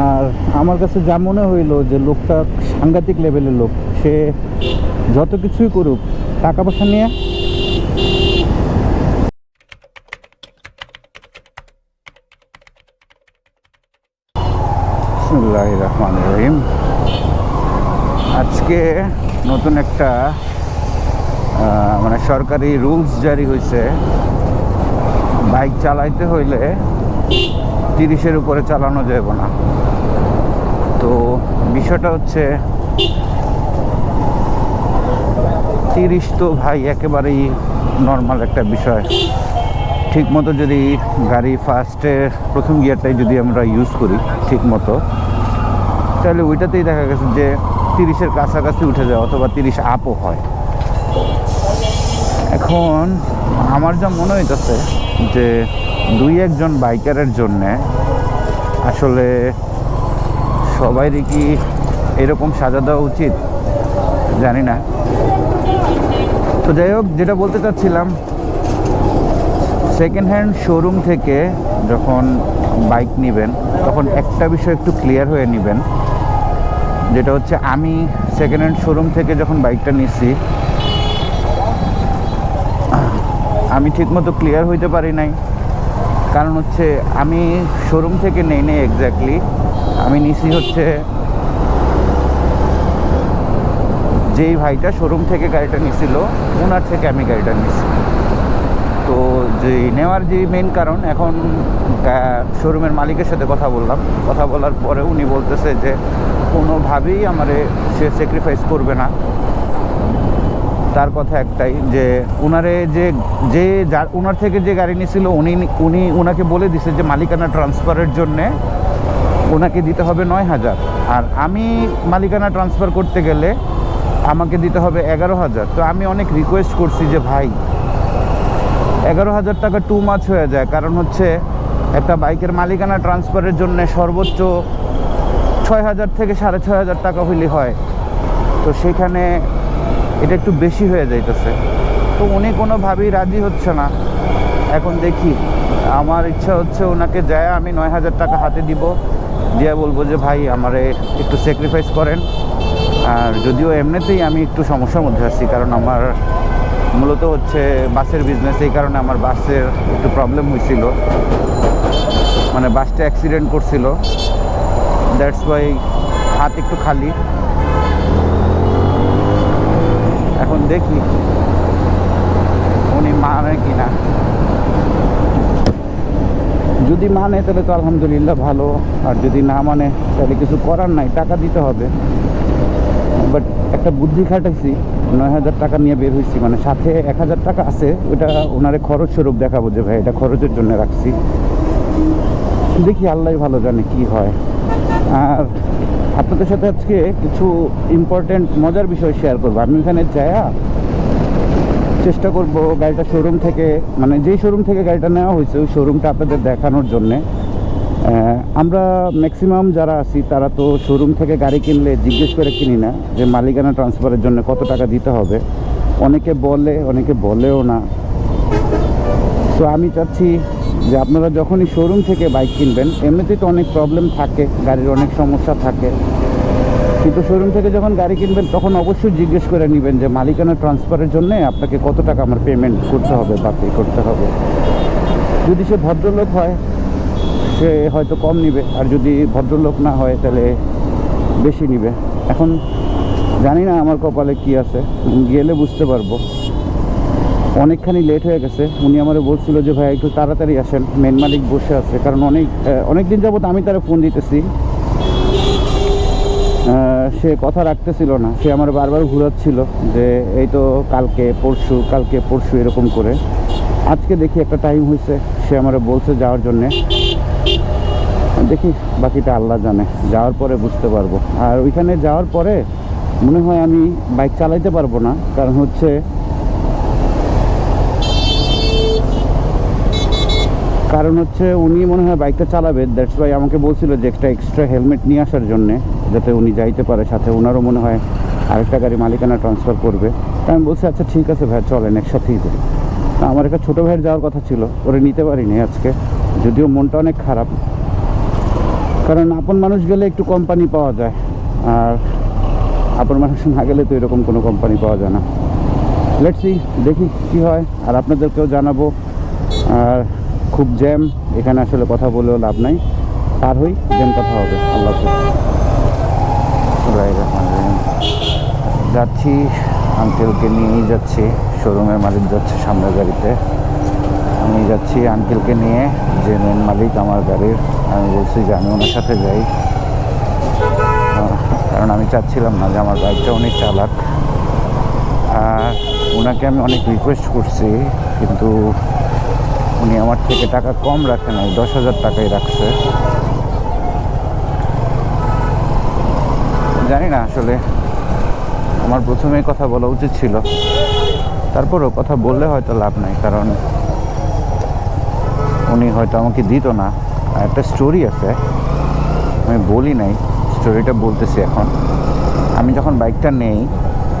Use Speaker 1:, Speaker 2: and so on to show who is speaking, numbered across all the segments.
Speaker 1: আর আমার কাছে যা মনে হইল যে লোকটা সাংঘাতিক লেভেলের লোক, সে যত কিছুই করুক, টাকা পয়সা নিয়ে রহমান রহিম। আজকে নতুন একটা মানে সরকারি রুলস জারি হয়েছে বাইক চালাইতে হইলে তিরিশের উপরে চালানো যাবে না। তো বিষয়টা হচ্ছে, তিরিশ তো ভাই একেবারেই নর্মাল একটা বিষয়। ঠিক মতো যদি গাড়ি ফার্স্টে প্রথম গিয়ারটাই যদি আমরা ইউজ করি ঠিক মতো তাহলে ওইটাতেই দেখা গেছে যে তিরিশের কাছাকাছি উঠে যায় অথবা তিরিশ আপও হয়। এখন আমার যা মনে হইতেছে যে দুই একজন বাইকারের জন্যে আসলে সবাইরই কি এরকম সাজা দেওয়া উচিত? জানি না। তো যাই হোক, যেটা বলতে চাচ্ছিলাম সেকেন্ড হ্যান্ড শোরুম থেকে যখন বাইক নেবেন, তখন একটা বিষয় একটু ক্লিয়ার হয়ে নেবেন। যেটা হচ্ছে, আমি সেকেন্ড হ্যান্ড শোরুম থেকে যখন বাইকটা নিচ্ছি আমি ঠিকমতো ক্লিয়ার হইতে পারি নাই। কারণ হচ্ছে আমি শোরুম থেকে নেই নেই এক্স্যাক্টলি আমি নিছি হচ্ছে যেই ভাইটা শোরুম থেকে গাড়িটা নিছিল ওনার থেকে আমি গাড়িটা নিছি। তো যে নেওয়ার যে মেন কারণ, এখন শোরুমের মালিকের সাথে কথা বললাম। কথা বলার পরে উনি বলতেছে যে, কোনোভাবেই আমারে সে স্যাক্রিফাইস করবে না। তার কথা একটাই যে উনারে যে যে যার ওনার থেকে যে গাড়ি নিয়েছিল উনি উনি ওনাকে বলে দিছে যে মালিকানা ট্রান্সফারের জন্যে ওনাকে দিতে হবে নয় হাজার। আর আমি মালিকানা ট্রান্সফার করতে গেলে আমাকে দিতে হবে এগারো হাজার। তো আমি অনেক রিকোয়েস্ট করছি যে ভাই, এগারো হাজার টাকা টু মাছ হয়ে যায়। কারণ হচ্ছে একটা বাইকের মালিকানা ট্রান্সফারের জন্য সর্বোচ্চ ছয় হাজার থেকে সাড়ে ছয় হাজার টাকা হইলে হয়। তো সেখানে এটা একটু বেশি হয়ে যাইতেছে। তো উনি কোনোভাবেই রাজি হচ্ছে না। এখন দেখি, আমার ইচ্ছা হচ্ছে ওনাকে যায়, আমি নয় হাজার টাকা হাতে দিব। দিয়ে বলব যে, ভাই, আমারে একটু স্যাক্রিফাইস করেন। আর যদিও এমনিতেই আমি একটু সমস্যার মধ্যে আছি, কারণ আমার মূলত হচ্ছে বাসের বিজনেস এই কারণে আমার বাসের একটু প্রবলেম হয়েছিল মানে বাসটা অ্যাক্সিডেন্ট করছিল। দ্যাটস ওয়াই হাত একটু খালি। এখন দেখি উনি মানে কি না যদি মানে তাহলে তো আলহামদুলিল্লাহ ভালো। আর যদি না মানে তাহলে কিছু করার নাই, টাকা দিতে হবে। বাট একটা বুদ্ধি খাটাইছি, নয় হাজার টাকা নিয়ে বের হয়েছি মানে সাথে এক হাজার টাকা আছে, ওটা ওনারে খরচ স্বরূপ দেখাবো যে ভাই এটা খরচের জন্য রাখছি। দেখি আল্লাহ ভালো জানে কি হয়। আর আপনাদের সাথে আজকে কিছু ইম্পর্টেন্ট মজার বিষয় শেয়ার করব। আমি এখানে যায়া চেষ্টা করব গাড়িটা শোরুম থেকে মানে যেই শোরুম থেকে গাড়িটা নেওয়া হয়েছে, ওই শোরুমটা আপনাদের দেখানোর জন্যে। আমরা ম্যাক্সিমাম যারা আছি, তারা তো শোরুম থেকে গাড়ি কিনলে জিজ্ঞেস করে কিনি না যে মালিকানা ট্রান্সফারের জন্য কত টাকা দিতে হবে। অনেকে বলে, অনেকে বলেও না। তো আমি চাচ্ছি যে আপনারা যখনই শোরুম থেকে বাইক কিনবেন, এমনিতেই তো অনেক প্রবলেম থাকে, গাড়ির অনেক সমস্যা থাকে। কিন্তু শোরুম থেকে যখন গাড়ি কিনবেন, তখন অবশ্যই জিজ্ঞেস করে নেবেন যে, মালিকানা ট্রান্সফারের জন্য আপনাকে কত টাকা আমার পেমেন্ট করতে হবে বা পে করতে হবে? যদি সে ভদ্রলোক হয়, সে হয়তো কম নিবে। আর যদি ভদ্রলোক না হয়, তাহলে বেশি নিবে। এখন জানি না আমার কপালে কি আছে, গেলে বুঝতে পারব। অনেকখানি লেট হয়ে গেছে। উনি আমার বলছিল যে, ভাই, একটু তাড়াতাড়ি আসেন। মেন মালিক বসে আছে। কারণ অনেক অনেক দিন যাবত আমি তারা ফোন দিতেছি। সে কথা রাখতেছিল না। সে আমার বারবার ঘুরাচ্ছিল যে, এই তো কালকে পরশু কালকে পরশু এরকম করে। আজকে দেখি একটা টাইম হয়েছে সে আমার বলছে যাওয়ার জন্যে। দেখি, বাকিটা আল্লাহ জানে। যাওয়ার পরে বুঝতে পারব। আর ওইখানে যাওয়ার পরে মনে হয় আমি বাইক চালাইতে পারব না। কারণ হচ্ছে কারণ হচ্ছে উনি মনে হয় বাইকটা চালাবে। দ্যাটস ওয়াই আমাকে বলছিল যে একটা এক্সট্রা হেলমেট নিয়ে আসার জন্যে, যাতে উনি যাইতে পারে। সাথে ওনারও মনে হয় আরেকটা গাড়ি মালিকানা ট্রান্সফার করবে। তা আমি বলছি আচ্ছা ঠিক আছে ভাই, চলেন, একসাথেই যাই। তা আমার একটা ছোটো ভাইয়ের যাওয়ার কথা ছিল। ওরে নিতে পারিনি আজকে। যদিও মনটা অনেক খারাপ। কারণ আপন মানুষ গেলে একটু কোম্পানি পাওয়া যায়। আর আপন মানুষ না গেলে তো এরকম কোনো কোম্পানি পাওয়া যায় না। লেটসি দেখি কি হয়। আর আপনাদেরকেও জানাব। আর খুব জ্যাম, এখানে আসলে কথা বলেও লাভ নাই। পার হই দেন কথা হবে। আল্লাহ। যাচ্ছি আঙ্কেলকে নিয়েই যাচ্ছি। শোরুমের মালিক যাচ্ছে সামনের গাড়িতে। আমি যাচ্ছি আঙ্কেলকে নিয়ে, যে মেন মালিক আমার গাড়ির। আমি বলছি যে আমি ওনার সাথে যাই। কারণ আমি চাচ্ছিলাম না যে আমার বাইকটা উনি চালাক। আর ওনাকে আমি অনেক রিকোয়েস্ট করছি, কিন্তু উনি আমার থেকে টাকা কম রাখে নাই, দশ হাজার টাকাই রাখছে। জানি না আসলে আমার প্রথমেই কথা বলা উচিত ছিল। তারপরও কথা বললে হয়তো লাভ নাই, কারণ উনি হয়তো আমাকে দিত না। একটা স্টোরি আছে, আমি বলি নাই স্টোরিটা বলতেছি এখন। আমি যখন বাইকটা নেই,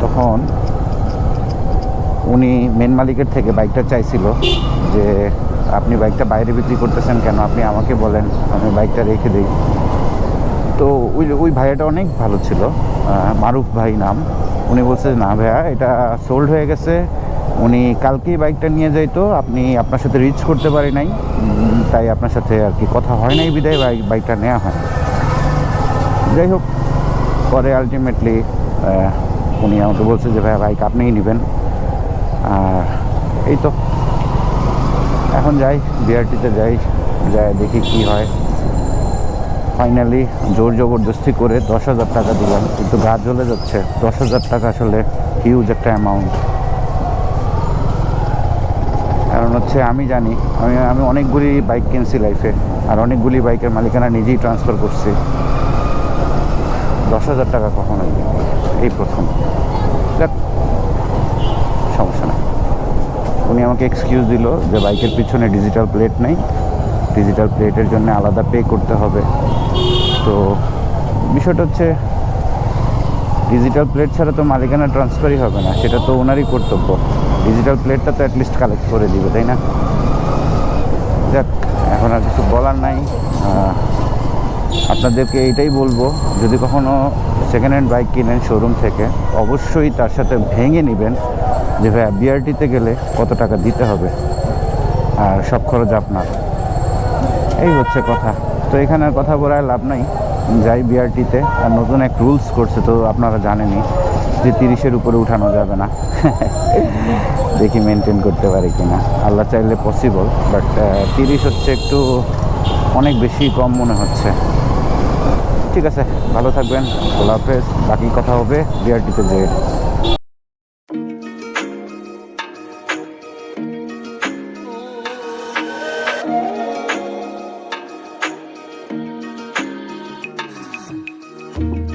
Speaker 1: তখন উনি মেন মালিকের থেকে বাইকটা চাইছিল যে আপনি বাইকটা বাইরে বিক্রি করতেছেন কেন? আপনি আমাকে বলেন, আমি বাইকটা রেখে দিই। তো ওই ওই ভাইয়াটা অনেক ভালো ছিল মারুফ ভাই নাম। উনি বলছে, না ভাইয়া, এটা সোল্ড হয়ে গেছে। উনি কালকেই বাইকটা নিয়ে যাইতো, আপনি আপনার সাথে রিচ করতে পারি নাই। তাই আপনার সাথে আর কি কথা হয় নাই, বিদায় বাইক বাইকটা নেওয়া হয়। যাই হোক, পরে আলটিমেটলি উনি আমাকে বলছে যে, ভাইয়া বাইক আপনিই নেবেন। আর এই তো। এখন যাই বিআরটিতে যাই যাই দেখি কি হয়। ফাইনালি জোর জবরদস্তি করে দশ হাজার টাকা দিলাম, কিন্তু গা জ্বলে যাচ্ছে। দশ হাজার টাকা আসলে হিউজ একটা অ্যামাউন্ট কারণ হচ্ছে আমি জানি, আমি আমি অনেকগুলি বাইক কিনছি লাইফে আর অনেকগুলি বাইকের মালিকানা নিজেই ট্রান্সফার করছি। দশ হাজার টাকা কখনোই। এই প্রথম। সমস্যা নেই। উনি আমাকে এক্সকিউজ দিল যে বাইকের পিছনে ডিজিটাল প্লেট নেই। ডিজিটাল প্লেটের জন্য আলাদা পে করতে হবে। তো বিষয়টা হচ্ছে ডিজিটাল প্লেট ছাড়া তো মালিকানা ট্রান্সফারই হবে না, সেটা তো ওনারই কর্তব্য। ডিজিটাল প্লেটটা তো অ্যাটলিস্ট কালেক্ট করে দিবে, তাই না? যাক, এখন আর কিছু বলার নাই। আপনাদেরকে এইটাই বলব, যদি কখনো সেকেন্ড হ্যান্ড বাইক কিনেন শোরুম থেকে, অবশ্যই তার সাথে ভেঙে নেবেন। যে ভাইয়া বিআরটিতে গেলে কত টাকা দিতে হবে? আর সব খরচ আপনার। এই হচ্ছে কথা। তো এখানে কথা বলায় লাভ নাই। যাই বিআরটিতে আর নতুন এক রুলস করছে, তো আপনারা জানেনই যে তিরিশের উপরে উঠানো যাবে না। দেখি মেনটেন করতে পারি কি না আল্লাহ চাইলে পসিবল বাট তিরিশ হচ্ছে একটু অনেক বেশি কম মনে হচ্ছে। ঠিক আছে, ভালো থাকবেন। খোলা হাফেজ। বাকি কথা হবে বিআরটিতে যেয়ে। Bye.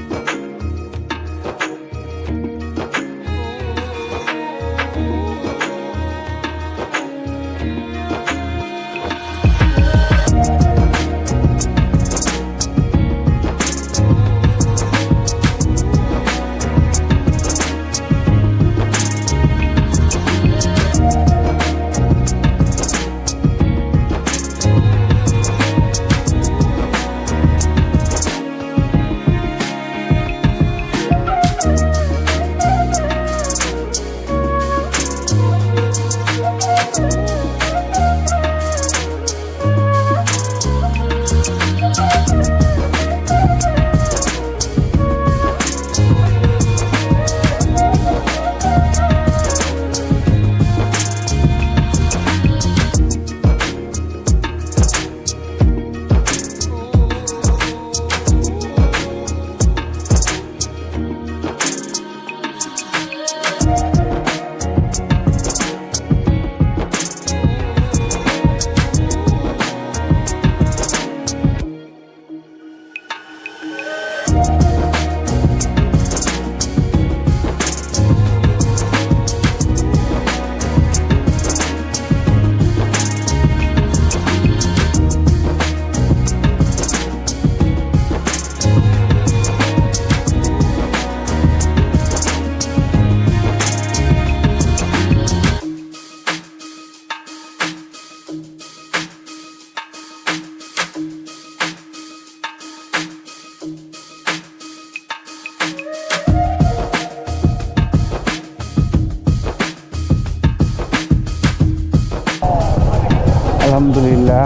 Speaker 1: আলহামদুলিল্লাহ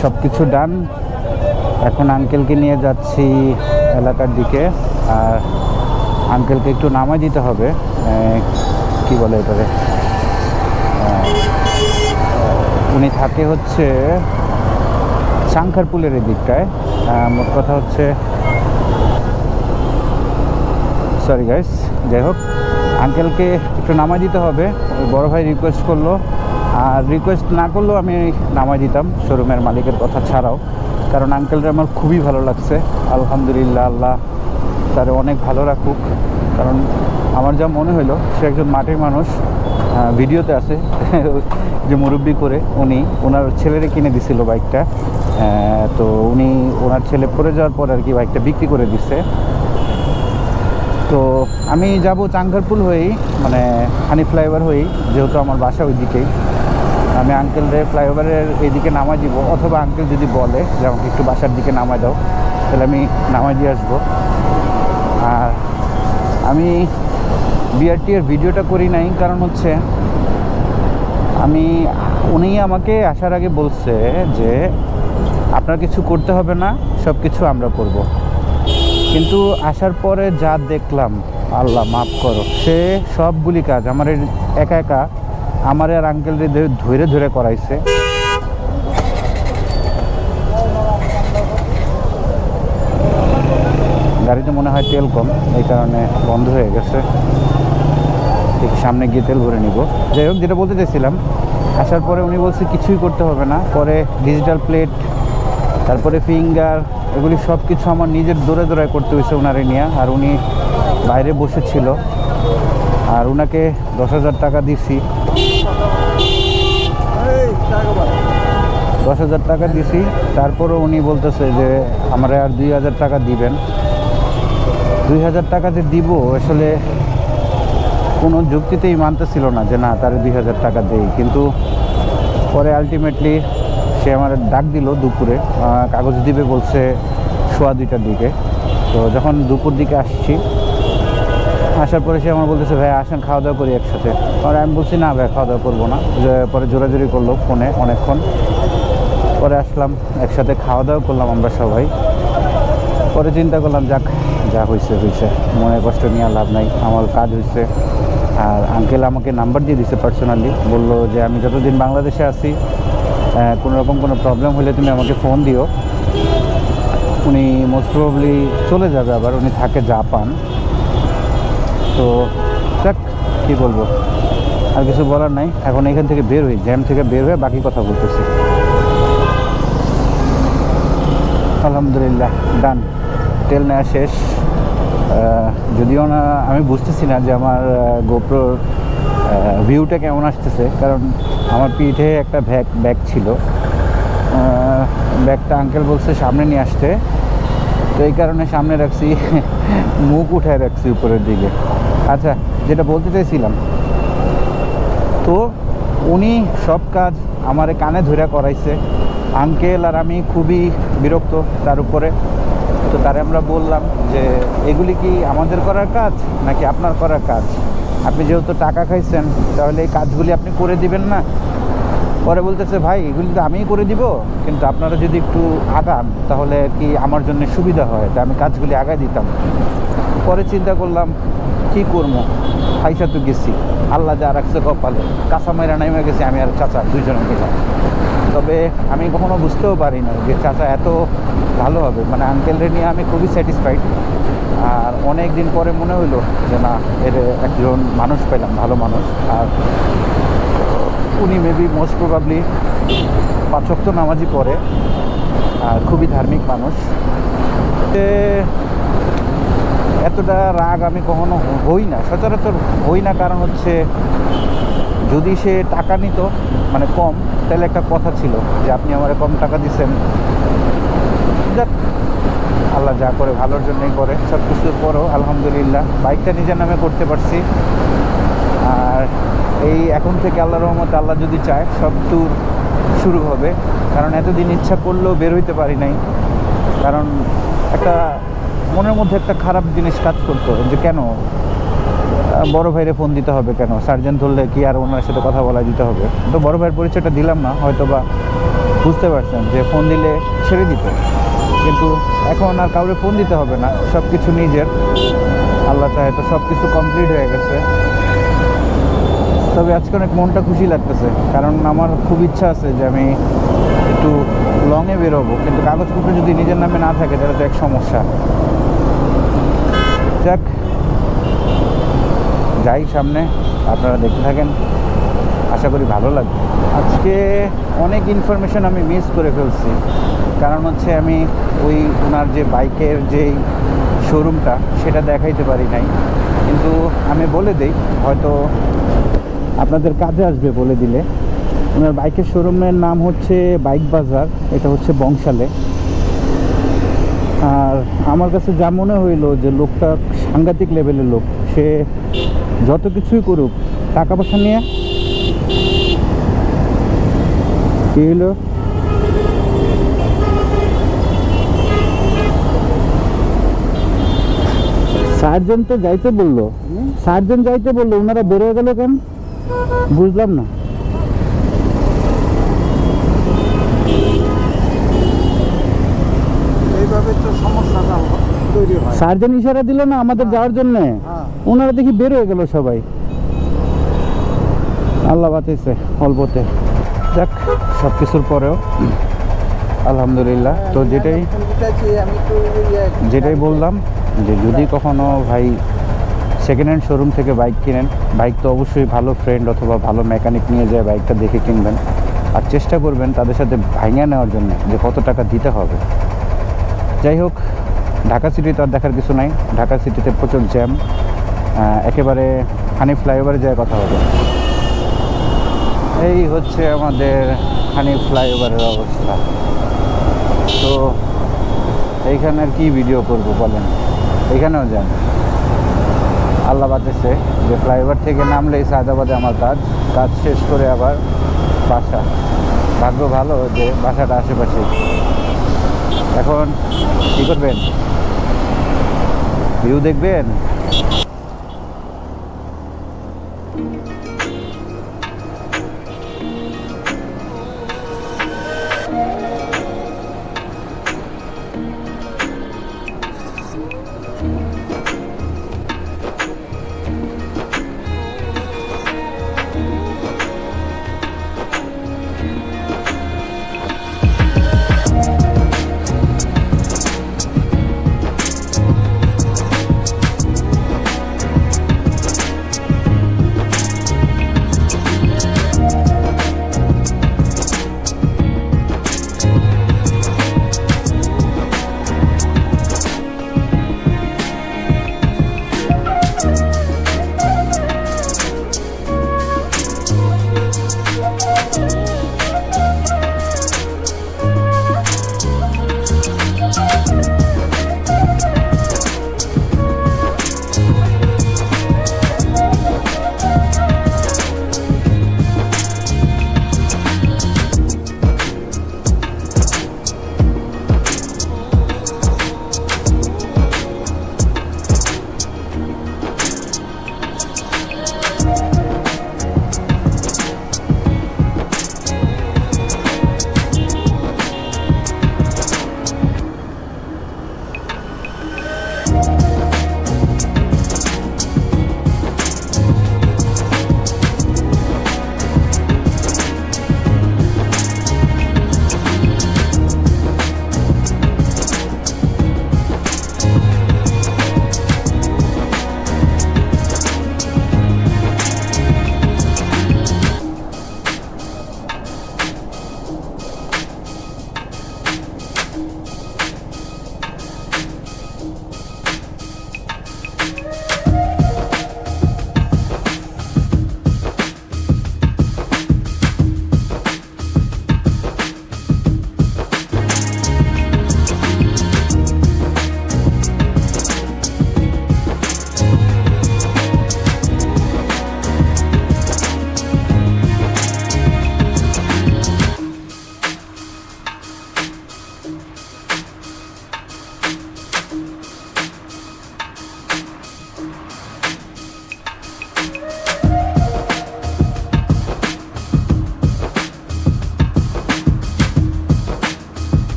Speaker 1: সব কিছু ডান এখন আঙ্কেলকে নিয়ে যাচ্ছি এলাকার দিকে আর আঙ্কেলকে একটু নামাই দিতে হবে। কি বলে আহ, উনি থাকে হচ্ছে শাঙ্খারপুলের এই দিকটায় মোট কথা হচ্ছে সরি গাইস যাই হোক আঙ্কেলকে একটু নামাই দিতে হবে। বড় ভাই রিকোয়েস্ট করল আর রিকোয়েস্ট না করলেও আমি নামাই দিতাম শোরুমের মালিকের কথা ছাড়াও। কারণ আঙ্কেলটা আমার খুবই ভালো লাগছে। আলহামদুলিল্লাহ, আল্লাহ তার অনেক ভালো রাখুক। কারণ আমার যা মনে হলো সে একজন মাটির মানুষ ভিডিওতে আছে, যে মুরব্বি করে উনি ওনার ছেলেরে কিনে দিছিল বাইকটা তো উনি ওনার ছেলে পড়ে যাওয়ার পর আর কি বাইকটা বিক্রি করে দিছে। তো আমি যাব চাঙ্গারপুল হয়েই মানে হানি ফ্লাইওভার হয়েই, যেহেতু আমার বাসা ওই দিকেই আমি আঙ্কেলরে ফ্লাইওভারের এইদিকে নামাই দিব, অথবা আঙ্কেল যদি বলে যে আমাকে একটু বাসার দিকে নামাই দাও, তাহলে আমি নামাই দিয়ে আসব। আর আমি বিআরটি এর ভিডিওটা করি নাই, কারণ হচ্ছে আমি, উনি আমাকে আসার আগে বলছে যে, আপনার কিছু করতে হবে না সব কিছু আমরা করব। কিন্তু আসার পরে যা দেখলাম, আল্লাহ মাফ করো, সে সবগুলি কাজ, আমার একা একা আমার আর আঙ্কেল ধরে ধরে করাইছে। গাড়িতে মনে হয় তেল কম, এই কারণে বন্ধ হয়ে গেছে। ঠিক সামনে গিয়ে তেল ভরে নিব। যাই হোক, যেটা বলতে চাইছিলাম, আসার পরে উনি বলছে কিছুই করতে হবে না, পরে ডিজিটাল প্লেট তারপরে ফিঙ্গার এগুলি সব কিছু আমার নিজের দৌড়ে দৌড়ায় করতে হয়েছে ওনারে নিয়ে, আর উনি বাইরে বসেছিল। আর ওনাকে দশ হাজার টাকা দিছি। দশ হাজার টাকা দিছি। তারপরও উনি বলতেছে যে, আমরা আর দুই হাজার টাকা দিবেন। দুই হাজার টাকা যে দিব, আসলে কোনো যুক্তিতেই মানতেছিল না যে, না, তার দুই হাজার টাকা দেই। কিন্তু পরে আলটিমেটলি সে আমার ডাক দিল দুপুরে। কাগজ দিবে বলছে সোয়া দুইটার দিকে। তো যখন দুপুর দিকে আসছি আসার পরে সে আমার বলতেছে, ভাই, আসেন খাওয়া দাওয়া করি একসাথে। আর আমি বলছি, না, ভাই খাওয়া দাওয়া করব না। পরে জোরাজোরি করল ফোনে অনেকক্ষণ। পরে আসলাম, একসাথে খাওয়া দাওয়া করলাম আমরা সবাই। পরে চিন্তা করলাম, যাক, যা হয়েছে হয়েছে মনে কষ্ট নিয়ে লাভ নাই, আমার কাজ হয়েছে আর আঙ্কেল আমাকে নাম্বার দিয়ে দিছে পার্সোনালি বলল যে, আমি যতদিন বাংলাদেশে আছি কোনো রকম কোনো প্রবলেম হলে তুমি আমাকে ফোন দিও। উনি মোস্ট প্রবলি চলে যাবে আবার, উনি থাকে জাপান তো যাক, কী বলব? আর কিছু বলার নাই। এখন এখান থেকে বের হই, জ্যাম থেকে বের হয়ে বাকি কথা বলতেছি। আলহামদুলিল্লাহ, ডান। তেল নেওয়া শেষ। যদিও না, আমি বুঝতেছি না যে আমার গোপ্রোর ভিউটা কেমন আসতেছে। কারণ আমার পিঠে একটা ব্যাগ ব্যাগ ছিল। ব্যাগটা আঙ্কেল বলছে সামনে নিয়ে আসতে। তো এই কারণে সামনে রাখছি, মুখ উঠায় রাখছি উপরের দিকে। আচ্ছা যেটা বলতে চাইছিলাম। তো উনি সব কাজ আমারে কানে ধরে করাইছে। আঙ্কেল আর আমি খুবই বিরক্ত তার উপরে। তো তারে আমরা বললাম যে, এগুলি কি আমাদের করার কাজ নাকি আপনার করার কাজ? আপনি যেহেতু টাকা খাইছেন, তাহলে এই কাজগুলি আপনি করে দিবেন না? পরে বলতেছে, ভাই, এগুলি তো আমিই করে দিব, কিন্তু আপনারা যদি একটু আগান, তাহলে কি আমার জন্য সুবিধা হয়? যে আমি কাজগুলি আগায় দিতাম। পরে চিন্তা করলাম, কি করব? ফাইসা তো গেছি। আল্লাহ যা রাখছে কপালে। কাঁচা মাইরা নাইমে গেছি, আমি আর চাচা দুইজনে গেলাম। তবে আমি কখনো বুঝতেও পারি না যে চাচা এত ভালো হবে। মানে আঙ্কেলরে নিয়ে আমি খুবই স্যাটিসফাইড আর অনেক দিন পরে মনে হইল যে না, এর একজন মানুষ পেলাম, ভালো মানুষ। আর উনি মেবি মোস্ট প্রবাবলি পাঁচক্ত নামাজি পড়ে। আর খুবই ধার্মিক মানুষ। এতটা রাগ আমি কখনো হই না। সচরাচর হই না কারণ হচ্ছে, যদি সে টাকা নিত মানে কম, তাহলে একটা কথা ছিল যে আপনি আমার কম টাকা দিচ্ছেন যাক, আল্লাহ যা করে ভালোর জন্যই করে। সব কিছুর পরও আলহামদুলিল্লাহ, বাইকটা নিজের নামে করতে পারছি। আর এই এখন থেকে আল্লাহ রহমত আল্লাহ যদি চায়, সব ট্যুর শুরু হবে। কারণ এতদিন ইচ্ছা করলেও বের হইতে পারি নাই। কারণ একটা মনের মধ্যে একটা খারাপ জিনিস কাজ করতো যে কেন? বড় ভাইরে ফোন দিতে হবে কেন? সার্জেন্ট ধরলে কি আর ওনার সাথে কথা বলা দিতে হবে? তো বড় ভাইয়ের পরিচয়টা দিলাম না হয়তো বা বুঝতে পারছেন যে ফোন দিলে ছেড়ে দিত। কিন্তু এখন আর কাউকে ফোন দিতে হবে না সব কিছু নিজের। আল্লাহ চাহে তো সব কিছু কমপ্লিট হয়ে গেছে। তবে আজকে অনেক মনটা খুশি লাগতেছে, কারণ আমার খুব ইচ্ছা আছে যে আমি একটু লংয়ে বেরোবো, কিন্তু কাগজপত্র যদি নিজের নামে না থাকে, তাহলে তো এক সমস্যা। যাক, যাই সামনে, আপনারা দেখতে থাকেন। আশা করি ভালো লাগবে। আজকে অনেক ইনফরমেশন আমি মিস করে ফেলছি। কারণ হচ্ছে আমি ওই ওনার যে বাইকের যেই শোরুমটা সেটা দেখাইতে পারি নাই। কিন্তু আমি বলে দিই, হয়তো আপনাদের কাজে আসবে বলে দিলে। ওনার বাইকের শোরুমের নাম হচ্ছে বাইক বাজার, এটা হচ্ছে বংশালে। আর আমার কাছে যা মনে হইল যে লোকটা সাংঘাতিক লেভেলের লোক, সে যত কিছুই করুক, টাকা পয়সা নিয়ে কি হলো সার্জন তো যাইতে বলল। সার্জন যাইতে বলল ওনারা বেরোয় গেল কেন? বুঝলাম না।
Speaker 2: তৈরি হয়।
Speaker 1: সার্জন ইশারা দিল না আমাদের যাওয়ার জন্য?
Speaker 2: হ্যাঁ।
Speaker 1: ওনারা দেখি বের হয়ে গেল সবাই। আল্লাহ বাঁচাইছে অল্পতে। যাক সব কিছুর পরেও। আলহামদুলিল্লাহ। তো যেটাই
Speaker 2: ইয়ে-
Speaker 1: যেটাই বললাম যে যদি কখনো ভাই সেকেন্ড হ্যান্ড শোরুম থেকে বাইক কিনেন বাইক তো অবশ্যই ভালো ফ্রেন্ড অথবা ভালো মেকানিক নিয়ে যায় বাইকটা দেখে কিনবেন। আর চেষ্টা করবেন তাদের সাথে ভাঙিয়ে নেওয়ার জন্য যে কত টাকা দিতে হবে। যাই হোক ঢাকা সিটি তো আর দেখার কিছু নাই। ঢাকা সিটিতে প্রচুর জ্যাম। একেবারে হানি ফ্লাইওভারে যায় কথা হবে। এই হচ্ছে আমাদের হানি ফ্লাইওভারের অবস্থা। তো এইখানে আর কি ভিডিও করব বলেন? এখানেও যান। আল্লাহ বাঁচেছে যে ফ্লাইওভার থেকে নামলেই সায়দাবাদে আমার কাজ। কাজ শেষ করে আবার বাসা। ভাগ্য ভালো যে বাসাটা আশেপাশে। এখন কী করবেন? ভিউ দেখবেন?